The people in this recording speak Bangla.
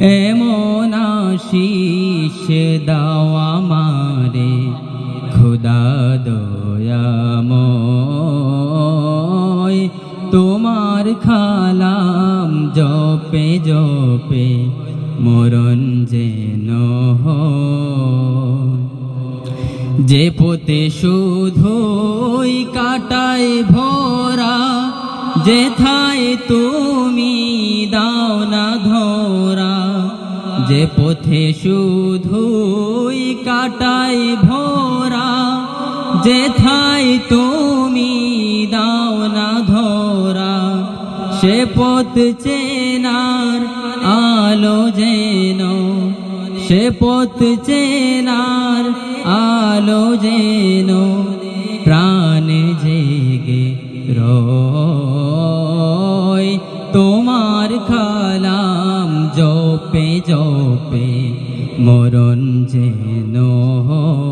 এমন আশিস দাও আমারে, খুদা দয়াময় তোমার খালাম জপে জপে, মরণ যেন। যে পোতে শুধুই কাটায় ভরা যেথায় দাও যে পথে শুধুই কাটায় ভরা যেথায় তুমি দাও না ধরা, সে পথ চেনার আলো যেন, সে পথ চেনার আলো যেন, প্রাণ জেগে রয় খালাম জপে জপে মরণ যেন হয়।